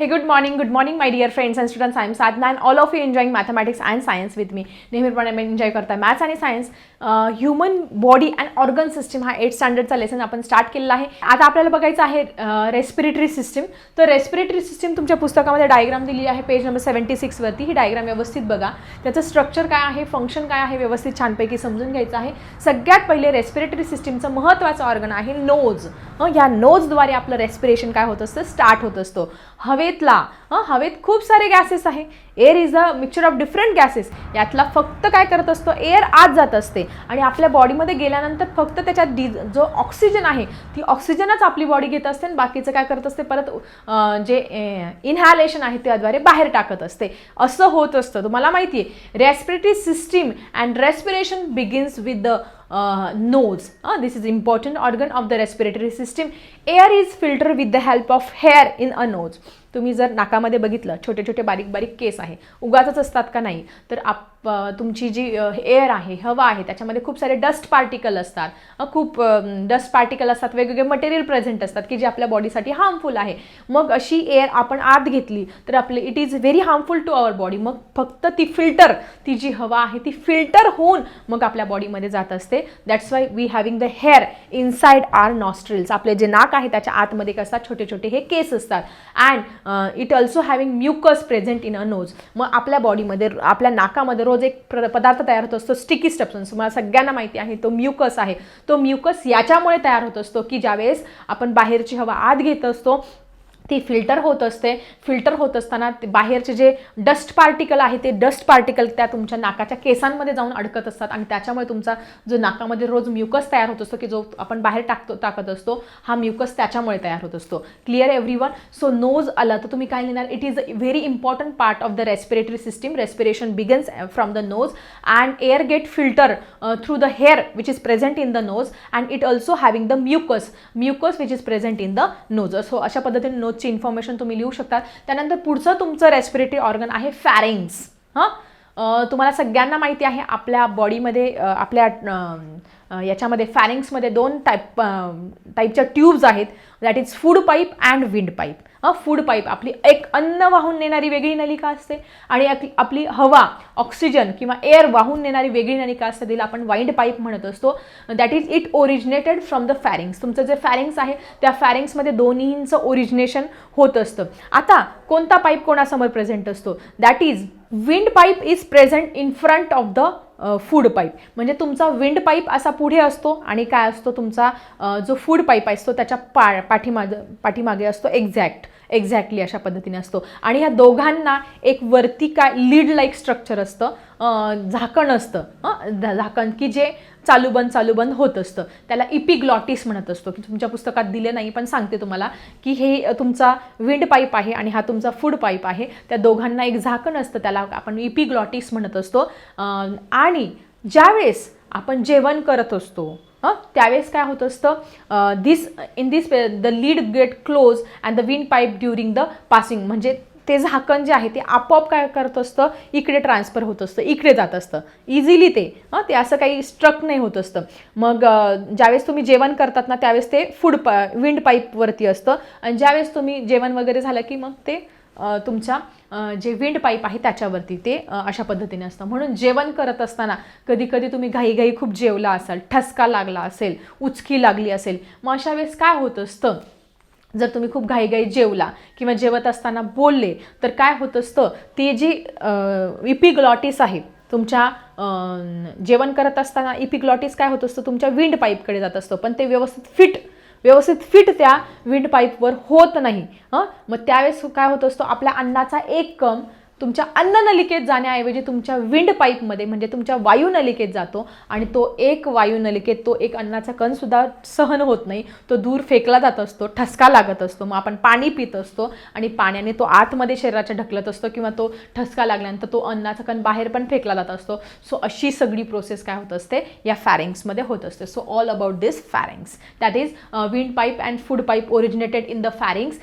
Hey good morning good morning my dear friends and students. I am Sadhna and all of you enjoying mathematics and science with नेहमीप्रमाणे enjoy करताय maths आणि science human body and organ system हा eight स्टँडर्डचा lesson आपण start केलेला आहे. आता आपल्याला बघायचं आहे रेस्पिरेटरी सिस्टीम तर रेस्पिरेटरी सिस्टीम तुमच्या पुस्तकामध्ये डायग्राम दिली आहे पेज नंबर सेवन्टी सिक्सवरती ही डायग्राम व्यवस्थित बघा. त्याचं स्ट्रक्चर काय आहे फंक्शन काय आहे व्यवस्थित छानपैकी समजून घ्यायचं आहे. सगळ्यात पहिले रेस्पिरेटरी सिस्टीमचं महत्त्वाचं ऑर्गन आहे नोज ह्या नोजद्वारे आपलं रेस्पिरेशन काय होत असतं? स्टार्ट होत असतो. हवेतला हं हवेत खूप सारे गॅसेस आहे. Air is a mixture of different gases यातला फक्त काय करत असतो? एअर आत जात असते. आणि आपल्या बॉडीमध्ये गेल्यानंतर फक्त त्याच्यात डि जो ऑक्सिजन आहे ती ऑक्सिजनच आपली बॉडी घेत असते आणि बाकीचं काय करत असते? परत जे इन्हॅलेशन आहे त्याद्वारे बाहेर टाकत असते. असं होत असतं. तुम्हाला माहिती आहे respiratory system and respiration begins with the nose. Uh, this is important organ of the respiratory system. Air is filtered with the help of hair in a nose. तुम्ही जर नाकामध्ये बघितलं छोटे छोटे बारीक बारीक केस आहे उगाचच असतात का नाही? तर आप तुमची जी एअर आहे हवा आहे त्याच्यामध्ये खूप सारे डस्ट पार्टिकल असतात. खूप डस्ट पार्टिकल असतात वेगवेगळे मटेरियल प्रेझेंट असतात की जे आपल्या बॉडीसाठी हार्मफुल आहे. मग अशी एअर आपण आत घेतली तर आपले it is very harmful to our body मग फक्त ती फिल्टर ती जी हवा आहे ती फिल्टर होऊन मग आपल्या बॉडीमध्ये जात असते. That's why we having the hair inside our nostrils आपले जे नाक आहे त्याच्या आतमध्ये कसं छोटे छोटे हे केस असतात. And it also having mucus present in a nose मग आपल्या बॉडीमध्ये आपल्या नाकामध्ये रोज एक प्र पदार्थ तयार होत असतो स्टिकी स्टप्सन्स तुम्हाला सगळ्यांना माहिती आहे तो म्युकस आहे. तो म्युकस याच्यामुळे तयार होत असतो की ज्यावेळेस आपण बाहेरची हवा आत घेत असतो ती फिल्टर होत असते. फिल्टर होत असताना ते बाहेरचे जे डस्ट पार्टिकल आहे ते डस्ट पार्टिकल त्या तुमच्या नाकाच्या केसांमध्ये जाऊन अडकत असतात आणि त्याच्यामुळे तुमचा जो नाकामध्ये रोज म्युकस तयार होत असतो की जो आपण बाहेर टाकतो टाकत असतो हा म्युकस त्याच्यामुळे तयार होत असतो. Clear everyone so nose आला तर तुम्ही काय लिहिणार? It is a very important part of the respiratory system respiration begins from the nose and air get filter through the hair which is present in the nose and it also having the mucus mucus which is present in the nose so अशा पद्धतीने knows रोजची information तुम्ही लिहू शकता. त्यानंतर पुढचं तुमचं respiratory organ आहे फॅरिंग्स हां? तुम्हाला सगळ्यांना माहिती आहे आपल्या बॉडीमध्ये आपल्या याच्यामध्ये फॅरिंग्समध्ये दोन टाईप टाईपच्या ट्यूब्स आहेत. That is food pipe and wind pipe food pipe आपली एक अन्न वाहून नेणारी वेगळी नलिका असते. आणि आपली- आपली हवा ऑक्सिजन किंवा एअर वाहून नेणारी वेगळी नलिका असते. तिला आपण वाईंड पाईप म्हणत असतो. That is it originated from the pharynx तुमचं जे फॅरिंग्स आहे त्या फॅरिंग्समध्ये दोन्हींचं ओरिजिनेशन होत असतं. आता कोणता पाईप कोणासमोर प्रेझेंट असतो? That is wind pipe is present in front of the food pipe म्हणजे तुमचा विंड पाईप असा पुढे असतो आणि काय असतो तुमचा जो फूड पाईप असतो त्याच्या पा पाठीमाग पाठीमागे असतो एक्झॅक्ट एक्झॅक्टली अशा पद्धतीने असतो. आणि ह्या दोघांना एक वरती काय लीड लाईक स्ट्रक्चर असतं झाकण असतं. हं, झाकण की जे चालू बंद चालू बंद होत असतं. त्याला इपिग्लॉटिस म्हणत असतो की तुमच्या पुस्तकात दिले नाही पण सांगते तुम्हाला की हे तुमचा विंड पाईप आहे आणि हा तुमचा फूड पाईप आहे. त्या दोघांना एक झाकण असतं त्याला आपण इपिग्लॉटिस म्हणत असतो. आणि ज्यावेळेस आपण जेवण करत असतो हं? त्यावेळेस काय होत असतं? This in this the lid get close and the wind pipe during the passing म्हणजे ते झाकण जे आहे ते आपोआप काय करत असतं? इकडे ट्रान्सफर होत असतं इकडे जात असतं. इझिली ते. हां? ते असं काही स्ट्रक नाही होत असतं. मग ज्यावेळेस तुम्ही जेवण करतात ना त्यावेळेस ते फूड पा विंड पाईपवरती असतं. आणि ज्यावेळेस तुम्ही जेवण वगैरे झालं की मग ते तुमच्या जे विंड पाईप आहे त्याच्यावरती ते अशा पद्धतीने असतं. म्हणून जेवण करत असताना कधी कधी तुम्ही घाईघाई खूप जेवला असाल ठसका लागला असेल उचकी लागली असेल मग अशा वेळेस काय होत असतं? जर तुम्ही खूप घाईघाई जेवला किंवा जेवत असताना बोलले तर काय होत असतं? ते जी इपिग्लॉटिस आहे तुमच्या जेवण करत असताना इपिग्लॉटिस काय होत असतं? तुमच्या विंड पाईपकडे जात असतं. पण ते व्यवस्थित फिट व्यवस्थित फिट त्या विंड पाईपवर होत नाही. हं? मग त्यावेळेस काय होत असतो? आपल्या अन्नाचा एक कम तुमच्या अन्ननलिकेत जाण्याऐवजी तुमच्या विंड पाईपमध्ये म्हणजे तुमच्या वायुनलिकेत जातो आणि तो एक वायू नलिकेत तो एक अन्नाचा कणसुद्धा सहन होत नाही. तो दूर फेकला जात असतो ठसका लागत असतो. मग आपण पाणी पित असतो आणि पाण्याने तो आतमध्ये शरीराच्या ढकलत असतो किंवा तो ठसका लागल्यानंतर तो अन्नाचा कण बाहेर पण फेकला जात असतो. सो अशी सगळी प्रोसेस काय होत असते? या फॅरिंग्समध्ये होत असते. So all about this pharynx that is wind pipe and food pipe originated in the pharynx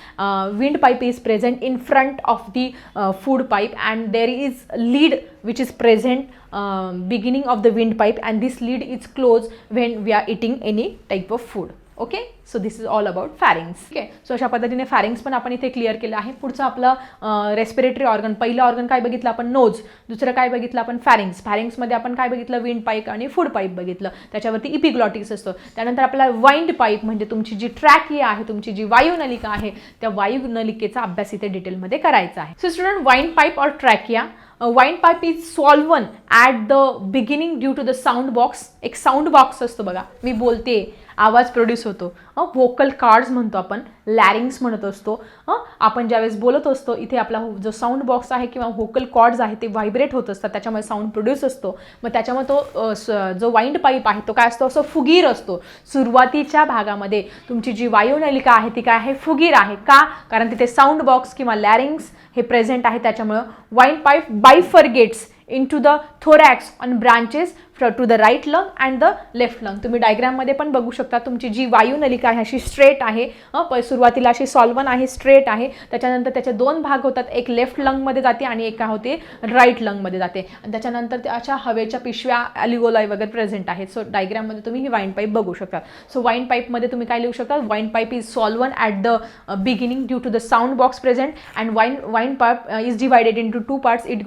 wind pipe is present in front of the food pipe. And there is lead which is present um, beginning of the windpipe and this lead is closed when we are eating any type of food. Okay so this is all about pharynx okay so अशा पद्धतीने pharynx पण आपण इथे clear केलं आहे. पुढचं आपलं respiratory organ पहिलं ऑर्गन काय बघितलं आपण? नोज दुसरं काय बघितलं आपण? फॅरिंग्स फॅरिंग्समध्ये आपण काय बघितलं? विंड पाईप आणि फूड पाईप बघितलं. त्याच्यावरती इपिग्लॉटिक्स असतो. त्यानंतर आपला वाइंड पाईप म्हणजे तुमची जी ट्रॅक आहे तुमची जी वायुनलिका आहे त्या वायुनलिकेचा अभ्यास इथे डिटेलमध्ये करायचा आहे. So student wind pipe or trachea wind pipe is swollen at the beginning due to the sound box एक साऊंड बॉक्स असतो बघा. मी बोलते आवाज प्रोड्यूस होतो. व्होकल कार्ड्स म्हणतो आपण लॅरिंग्स म्हणत असतो. हं? आपण ज्यावेळेस बोलत असतो इथे आपला हो, जो साऊंड बॉक्स आहे किंवा व्होकल कॉर्ड्स आहे ते व्हायब्रेट होत असतात. त्याच्यामुळे साऊंड प्रोड्यूस असतो. मग त्याच्यामुळे तो जो वाईंड पाईप आहे तो काय असतो? असं फुगीर असतो. सुरुवातीच्या भागामध्ये तुमची जी वायुनलिका आहे ती काय आहे? फुगीर आहे. का? कारण तिथे साऊंड बॉक्स किंवा लॅरिंग्स हे प्रेझेंट आहे. त्याच्यामुळं wind pipe bifurcates into the thorax on branches to the right lung and the left lung तुम्ही डायग्राममध्ये पण बघू शकता तुमची जी वायुनलिका आहे अशी स्ट्रेट आहे. हं, प सुरुवातीला अशी सॉल्वन आहे स्ट्रेट आहे. त्याच्यानंतर त्याचे दोन भाग होतात. एक लेफ्ट लंगमध्ये जाते आणि एक काय होते? राईट लंगमध्ये जाते. आणि त्याच्यानंतर त्याच्या हवेच्या पिशव्या अलिगोलाई वगैरे प्रेझेंट आहेत. सो डायग्राममध्ये तुम्ही ही वाईन पाईप बघू शकता सो वाईन पाईपमध्ये तुम्ही काय लिहू शकता? Wind pipe is swollen at the beginning due to the sound box present and wind wind pipe is divided into two parts it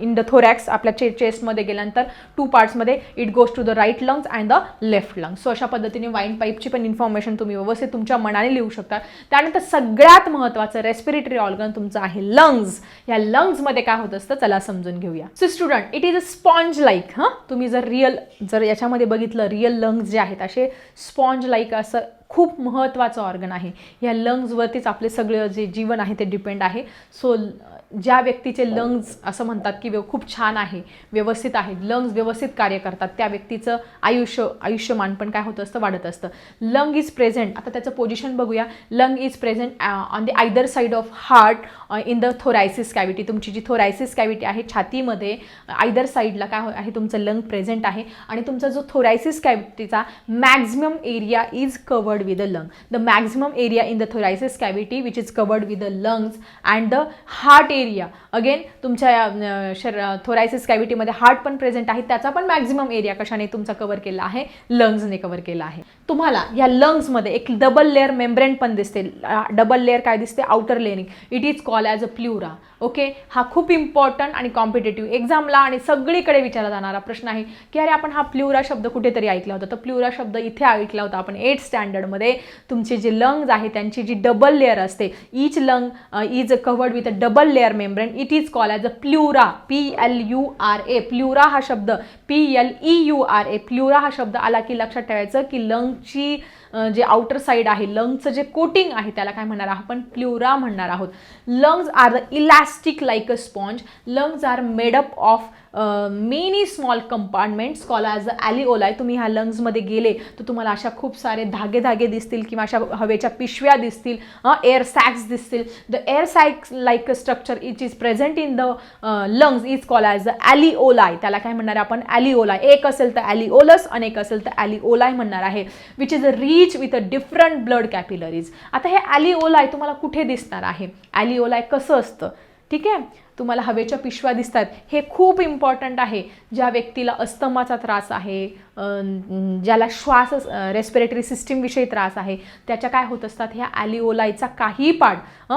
in the thorax आपल्या चे चेस्टमध्ये गेल्यानंतर two parts it goes to the right lungs and the left lungs so अशा पद्धतीने wine पाईपची पण information तुम्ही व्यवस्थित तुमच्या मनाने लिहू शकता. त्यानंतर सगळ्यात महत्त्वाचं रेस्पिरेटरी ऑर्गन तुमचं आहे लंग्स या लंग्समध्ये काय होत असतं? चला समजून घेऊया. So student it is a sponge like हां? तुम्ही जर रिअल जर याच्यामध्ये बघितलं रिअल लंग्स जे आहेत असे स्पॉन्ज लाईक असं खूप महत्त्वाचं ऑर्गन आहे. या लंग्सवरतीच आपले सगळं जे जीवन आहे ते डिपेंड आहे. सो ज्या व्यक्तीचे लंग्स असं म्हणतात की व्यव खूप छान आहे व्यवस्थित आहे लंग्स व्यवस्थित कार्य करतात त्या व्यक्तीचं आयुष्य आयुष्यमान पण काय होत असतं? वाढत असतं. लंग इज प्रेझेंट आता त्याचं पोझिशन बघूया. Lung is present on the either side of heart in the thoracic cavity तुमची जी थोरायसिस कॅविटी आहे छातीमध्ये आयदर साईडला काय आहे? तुमचं लंग प्रेझेंट आहे. आणि तुमचा जो thoracic कॅविटीचा maximum area is covered covered with the lung the maximum area in the thoracic cavity which is covered with the lungs and the heart area again तुमच्या शर थोरायसिस कॅव्हिटीमध्ये हार्ट पण प्रेझेंट आहे त्याचा पण मॅक्झिमम एरिया कशाने तुमचा cover केला आहे? लंग्सने कव्हर केला आहे. तुम्हाला या लंग्समध्ये एक डबल लेअर मेम्ब्रेन पण दिसते. डबल लेअर काय दिसते? Outer layering it is call as a pleura okay हा खूप इम्पॉर्टंट आणि कॉम्पिटेटिव्ह एक्झामला आणि सगळीकडे विचारला जाणारा प्रश्न आहे की अरे आपण हा प्ल्युरा शब्द कुठेतरी ऐकला होता? तर प्ल्युरा शब्द इथे ऐकला होता. आपण एट स्टँडर्डमध्ये तुमचे जे लंग्स आहे त्यांची जी डबल लेअर असते each lung is covered with a double layer membrane it is call as a pleura P L U R A pleura हा शब्द. P L E U R A pleura हा शब्द आला की लक्षात ठेवायचं की लंग लंगची जे आउटर साईड आहे लंगचं जे कोटिंग आहे त्याला काय म्हणणार आहोत आपण? प्ल्युरा म्हणणार आहोत. Lungs are the elastic like a sponge lungs are made up of many small compartments call as a alveoli तुम्ही ह्या लंग्समध्ये गेले तर तुम्हाला अशा खूप सारे धागे धागे दिसतील किंवा अशा हवेच्या पिशव्या दिसतील एअर सॅक्स दिसतील. The air sacs like a structure which is present in the lungs is call as a alveoli त्याला काय म्हणणार आपण? ॲलिओलाय एक असेल तर ॲलिओलस अनेक असेल तर ॲलिओलाय म्हणणार आहे which is a rich with a different blood capillaries आता हे ॲलिओलाय तुम्हाला कुठे दिसणार आहे? ॲलिओलाय कसं असतं? ठीक आहे? तुम्हाला हवेच्या पिशव्या दिसतात. हे खूप इम्पॉर्टंट आहे. ज्या व्यक्तीला अस्तमाचा त्रास आहे ज्याला श्वास रेस्पिरेटरी सिस्टीमविषयी त्रास आहे त्याच्या काय होत असतात? ह्या ॲलिओलायचा काही पार्ट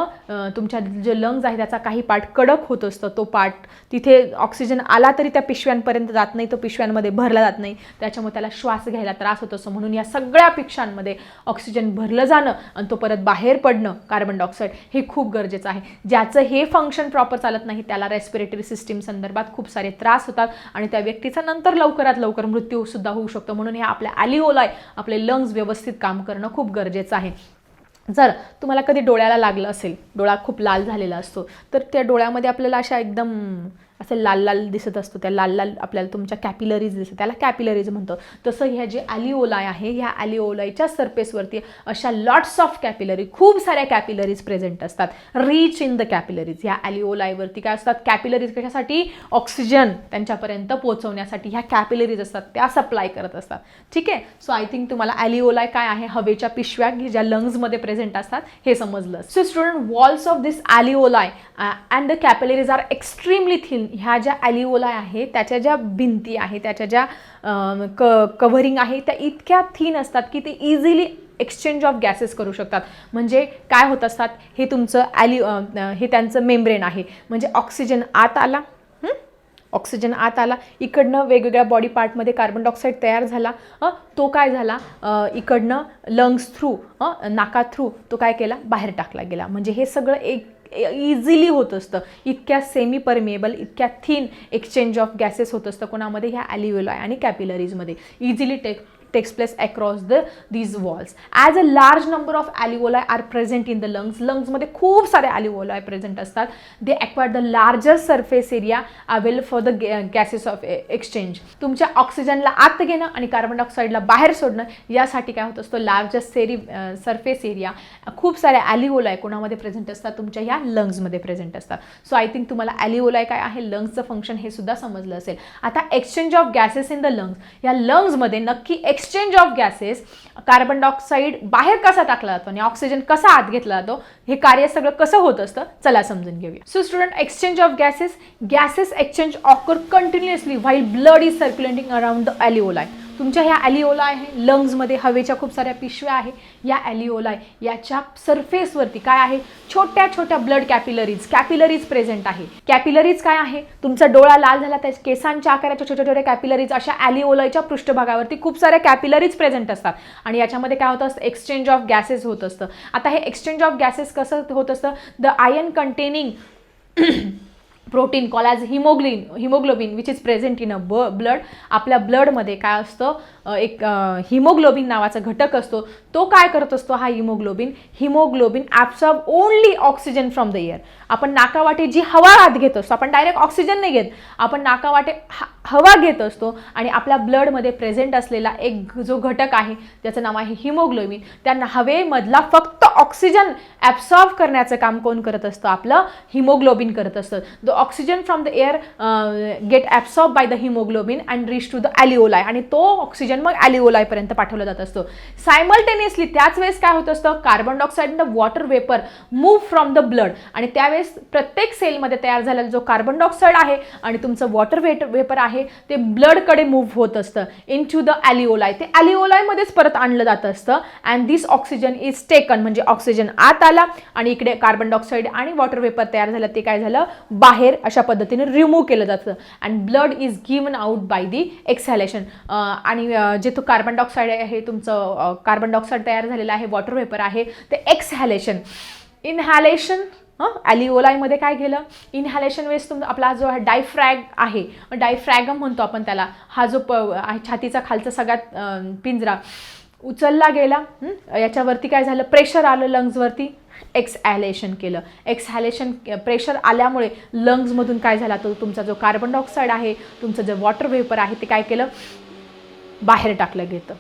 तुमच्या जे लंग्ज आहे त्याचा काही पार्ट कडक होत असतं. तो पार्ट तिथे ऑक्सिजन आला तरी त्या पिशव्यांपर्यंत जात नाही तो पिशव्यांमध्ये भरला जात नाही. त्याच्यामुळे त्याला श्वास घ्यायला त्रास होत असतो. म्हणून या सगळ्या पिक्षांमध्ये ऑक्सिजन भरलं जाणं आणि तो परत बाहेर पडणं कार्बन डायऑक्साईड हे खूप गरजेचं आहे. ज्याचं हे फंक्शन प्रॉपर चालत नाही त्याला रेस्पिरेटरी सिस्टीम संदर्भात खूप सारे त्रास होतात आणि त्या व्यक्तीचा नंतर लवकरात लवकर मृत्यू सुद्धा होऊ शकतो. म्हणून हे आपल्या ॲलिओलाय आपले लंग्स व्यवस्थित काम करणं खूप गरजेचं आहे. जर तुम्हाला कधी डोळ्याला लागलं असेल डोळा खूप लाल झालेला असतो तर त्या डोळ्यामध्ये आपल्याला अशा एकदम असं लाल लाल दिसत असतो त्या लाल लाल आपल्याला तुमच्या कॅपिलरीज दिसत त्याला कॅपिलरीज म्हणतो तसं ह्या जे ॲलिओलाय आहे ह्या ॲलिओलायच्या सरफेसवरती अशा लॉट्स ऑफ कॅपिलरी खूप साऱ्या कॅपिलरीज प्रेझेंट असतात. रिच इन द कॅपिलरीज ह्या ॲलिओलायवरती काय असतात? कॅपिलरीज कशासाठी? ऑक्सिजन त्यांच्यापर्यंत पोहोचवण्यासाठी ह्या कॅपिलरीज असतात त्या सप्लाय करत असतात. ठीक आहे? सो आय थिंक तुम्हाला ॲलिओलाय काय आहे? हवेच्या पिशव्या ज्या लंग्समध्ये प्रेझेंट असतात हे समजलं. So student walls of this alveoli and the capillaries are extremely thin ह्या ज्या ॲलिओला आहे त्याच्या ज्या भिंती आहे त्याच्या ज्या क कव्हरिंग आहे त्या इतक्या थीन असतात की ते इझिली एक्सचेंज ऑफ गॅसेस करू शकतात. म्हणजे काय होत असतात? हे तुमचं ॲली हे त्यांचं मेम्ब्रेन आहे. म्हणजे ऑक्सिजन आत आला ऑक्सिजन आत आला इकडनं वेगवेगळ्या बॉडी पार्टमध्ये कार्बन डायऑक्साईड तयार झाला तो काय झाला? इकडनं लंग्स थ्रू नाका थ्रू तो काय केला? बाहेर टाकला गेला. म्हणजे हे सगळं एक इझिली होत असतं. इतक्या सेमी परमेबल इतक्या थिन एक्सचेंज ऑफ गॅसेस होत असतं. कोणामध्ये? ह्या ॲलिव्युलाय आणि कॅपिलरीजमध्ये easily take takes place across the these walls. As a large number of alveoli are present in the lungs lungs मध्ये खूप सारे alveoli present असतात. They acquire the larger surface area available for the ga- gases of e-, exchange. तुमच्या ऑक्सिजनला आत घेणं आणि carbon डायऑक्साईडला बाहेर सोडणं यासाठी काय होत असतो? लार्जस्ट सेरी सरफेस एरिया खूप सारे ॲलिओलाय कोणामध्ये प्रेझेंट असतात? तुमच्या ह्या लंग्समध्ये प्रेझेंट असतात. सो आय थिंक तुम्हाला ॲलिओलाय काय आहे? लंग्सचं फंक्शन हे सुद्धा समजलं असेल. आता exchange of gases in the lungs या लंग्समध्ये नक्की ex exchange of gases carbon dioxide बाहेर कसा टाकला जातो आणि ऑक्सिजन कसा आत घेतला जातो हे कार्य सगळं कसं होत असतं चला समजून घेऊया. So student exchange of gases gases exchange occur continuously while blood is circulating around the alveoli तुमच्या ह्या ॲलिओला आहे लंग्समध्ये हवेच्या खूप साऱ्या पिशव्या आहे या ॲलिओलाय याच्या सरफेसवरती काय आहे? छोट्या छोट्या ब्लड कॅपिलरीज कॅपिलरीज प्रेझेंट आहे. कॅपिलरीज काय आहे? तुमचा डोळा लाल झाला त्या केसांच्या आकाराच्या छोट्या छोट्या कॅपिलरीज अशा ॲलिओलायच्या पृष्ठभागावरती खूप साऱ्या कॅपिलरीज प्रेझेंट असतात. आणि याच्यामध्ये काय होत असतं? एक्सचेंज ऑफ गॅसेस होत असतं. आता हे एक्सचेंज ऑफ गॅसेस कसं होत असतं? The iron containing protein call as haemoglobin haemoglobin which is present in a ब ब्लड आपल्या ब्लडमध्ये काय असतं? एक हिमोग्लोबिन नावाचा घटक असतो. तो काय करत असतो? हा haemoglobin. Haemoglobin absorb only oxygen from the air आपण नाकावाटे जी हवा आत घेत असतो आपण डायरेक्ट ऑक्सिजन नाही घेत. आपण नाकावाटे हवा घेत असतो आणि आपल्या ब्लडमध्ये प्रेझेंट असलेला एक जो घटक आहे ज्याचं नाव आहे हिमोग्लोबिन. त्यांना हवेमधला फक्त ऑक्सिजन ॲब्सॉर्ब करण्याचं काम कोण करत असतं? आपलं हिमोग्लोबिन करत असतं. The oxygen from the air get absorb by the haemoglobin and reach to the alveoli आणि तो ऑक्सिजन मग ॲलिओलायपर्यंत पाठवला जात असतो. सायमल्टेनियसली त्याच वेळेस काय होत असतं? Carbon dioxide the water vapour move from the blood आणि त्यावेळेस प्रत्येक सेलमध्ये तयार झालेला जो कार्बन डायऑक्साईड आहे आणि तुमचं वॉटर वेट वेपर आहे ते ब्लडकडे मूव्ह होत असतं. इन टू द ॲलिओलाय ते ॲलिओलायमध्येच परत आणलं जात असतं. And this oxygen is taken म्हणजे ऑक्सिजन आत आला आणि इकडे कार्बन डायऑक्साईड आणि वॉटर वेपर तयार झालं. ते काय झालं? बाहेर अशा पद्धतीने रिमूव्ह केलं जातं. And blood is given out by the exhalation आणि जे तो कार्बन डायऑक्साईड आहे तुमचं कार्बन डायऑक्साईड तयार झालेलं आहे वॉटर वेपर आहे ते एक्सहॅलेशन इनहॅलेशन हं ॲलिओलायमध्ये काय केलं? इनहॅलेशन वेळेस तुम आपला जो डायफ्रॅग आहे. डायफ्रॅगम म्हणतो आपण त्याला. हा जो प आहे छातीचा खालचा सगळ्यात पिंजरा. उचलला गेला. याच्यावरती काय झालं? प्रेशर आलं लंग्सवरती एक्सहॅलेशन केलं. एक्सहॅलेशन प्रेशर आल्यामुळे लंग्समधून काय झाला? तो तुमचा जो कार्बन डायऑक्साईड आहे तुमचं जे वॉटर वेपर आहे ते काय केलं? बाहेर टाकलं गेलं.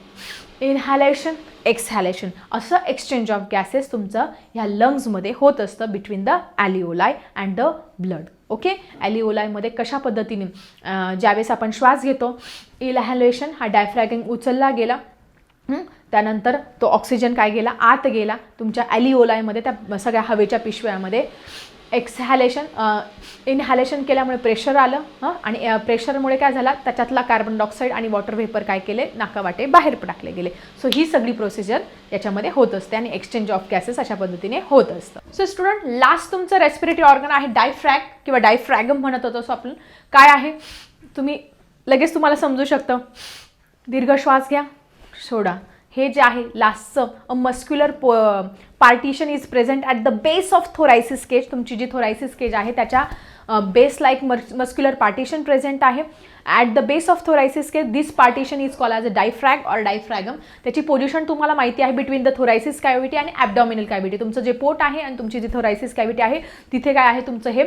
इनहॅलेशन एक्सहॅलेशन असं एक्सचेंज ऑफ गॅसेस तुमचं ह्या लंग्समध्ये होत असतं between the alveoli and the blood okay ॲलिओलायमध्ये कशा पद्धतीने ज्यावेळेस आपण श्वास घेतो इनहॅलेशन हा डायफ्रॅगिंग उचलला गेला. त्यानंतर तो ऑक्सिजन काय गेला? आत गेला. तुमच्या ॲलिओलायमध्ये त्या सगळ्या हवेच्या पिशव्यामध्ये. एक्सहॅलेशन इनहॅलेशन केल्यामुळे प्रेशर आलं हं? आणि प्रेशरमुळे काय झाला? त्याच्यातला कार्बन डायऑक्साईड आणि वॉटर व्हेपर काय केले? नाकावाटे बाहेर टाकले गेले. सो ही सगळी प्रोसिजर याच्यामध्ये होत असते आणि एक्सचेंज ऑफ गॅसेस अशा पद्धतीने होत असतं. सो स्टुडंट लास्ट तुमचं रेस्पिरेटरी ऑर्गन आहे डायफ्रॅग किंवा डायफ्रॅगम म्हणत होतो सो आपण. काय आहे? तुम्ही लगेच तुम्हाला समजू शकतं. दीर्घ श्वास घ्या. सोडा. हे जे आहे लास्टचं अ मस्क्युलर पो partition is present at the base of thoracic cage तुमची जी थोरायसिस केज आहे त्याच्या base like muscular partition present आहे. At the base of thoracic cage this partition is call as a diaphragm or diaphragm त्याची position तुम्हाला माहिती आहे between the thoracic cavity आणि ॲबडॉमिनल कॅव्हिटी तुमचं जे पोट आहे आणि तुमची जी थोरायसिस कॅव्हिटी आहे तिथे काय आहे तुमचं हे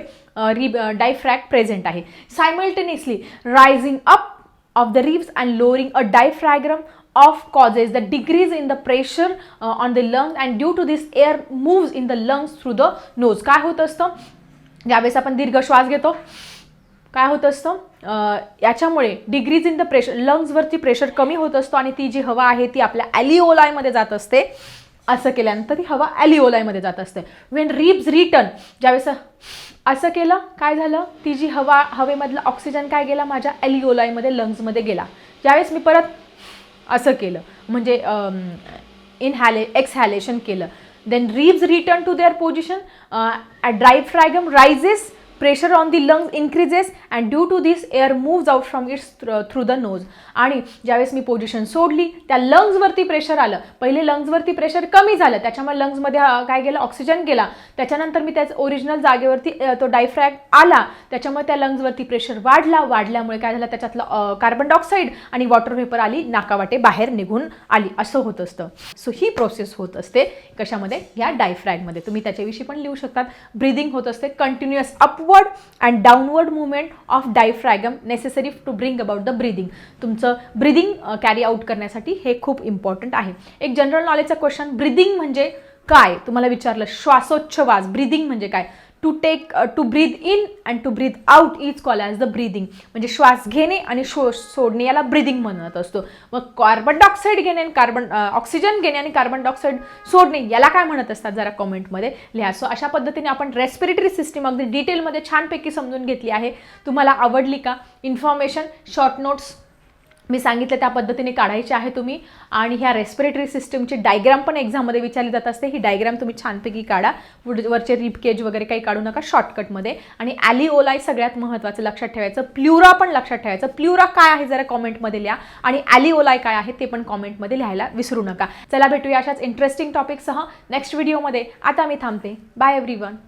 रिब डायफ्रॅग प्रेझेंट आहे. Simultaneously rising up of the ribs and lowering a diaphragm of causes the decrease in the pressure uh, on the lungs and due to this air moves in the lungs through the nose. काय होत असतं? ज्यावेळेस आपण दीर्घ श्वास घेतो काय होत असतं? याच्यामुळे डिग्रीज इन द प्रेशर लंग्सवरती प्रेशर कमी होत असतो आणि ती जी हवा आहे ती आपल्या ॲलिओलायमध्ये जात असते. असं केल्यानंतर ती हवा ॲलिओलायमध्ये जात असते. वेन रिब्स रिटर्न ज्यावेळेस असं केलं काय झालं? ती जी हवा हवेमधला ऑक्सिजन काय गेला? माझ्या ॲलिओलायमध्ये लंग्समध्ये गेला. ज्यावेळेस मी परत असं केलं. म्हणजे इनहॅले एक्सहॅलेशन केलं. Then ribs return to their position diaphragm rises pressure on the lungs increases and due to this air moves out from its through the nose आणि ज्यावेळेस मी पोझिशन सोडली त्या लंग्सवरती प्रेशर आलं. पहिले लंग्सवरती प्रेशर कमी झालं. त्याच्यामुळे लंग्समध्ये काय गेलं? ऑक्सिजन गेला. त्याच्यानंतर मी त्याच ओरिजिनल जागेवरती तो डायफ्रॅग आला. त्याच्यामुळे त्या लंग्सवरती प्रेशर वाढला. वाढल्यामुळे काय झालं? त्याच्यातलं कार्बन डायऑक्साईड आणि वॉटर व्हेपर आली. नाकावाटे बाहेर निघून आली. असं होत असतं. सो ही प्रोसेस होत असते. कशामध्ये? या डायफ्रॅगमध्ये तुम्ही त्याच्याविषयी पण लिहू शकतात. ब्रिदिंग होत असते. Continuous upward and downward movement of diaphragm necessary to bring about the breathing तुमचं ब्रिदिंग कॅरी आउट करण्यासाठी हे खूप इम्पॉर्टंट आहे. एक जनरल नॉलेजचा क्वेश्चन ब्रिदिंग म्हणजे काय? तुम्हाला विचारलं श्वासोच्छवास ब्रिदिंग म्हणजे काय? To take to breathe in and to breathe out is call as the breathing म्हणजे श्वास घेणे आणि श्वास सोडणे याला ब्रीदिंग म्हणत असतो. मग कार्बन डायऑक्साईड घेणे आणि कार्बन ऑक्सिजन uh, घेणे आणि कार्बन डायऑक्साईड सोडणे याला काय म्हणत असतात जरा कमेंटमध्ये लिहा. सो अशा पद्धतीने आपण रेस्पिरेटरी सिस्टीम अगदी डिटेलमध्ये छानपैकी समजून घेतली आहे. तुम्हाला आवडली का? इन्फॉर्मेशन शॉर्ट नोट्स मी सांगितलं त्या पद्धतीने काढायचे आहे तुम्ही. आणि ह्या रेस्पिरेटरी सिस्टमची डायग्राम पण एक्झाममध्ये विचारली जात असते. ही डायग्राम तुम्ही छानपैकी काढा. वरचे रिपकेज वगैरे काही काढू नका शॉर्टकटमध्ये आणि ॲलिओलाय सगळ्यात महत्त्वाचं लक्षात ठेवायचं. प्ल्युरा पण लक्षात ठेवायचं. प्ल्युरा काय आहे जरा कॉमेंटमध्ये लिहा. आणि ॲलिओलाय काय आहे ते पण कॉमेंटमध्ये लिहायला विसरू नका. चला भेटूया अशाच इंटरेस्टिंग टॉपिकसह नेक्स्ट व्हिडिओमध्ये आता मी थांबते. Bye every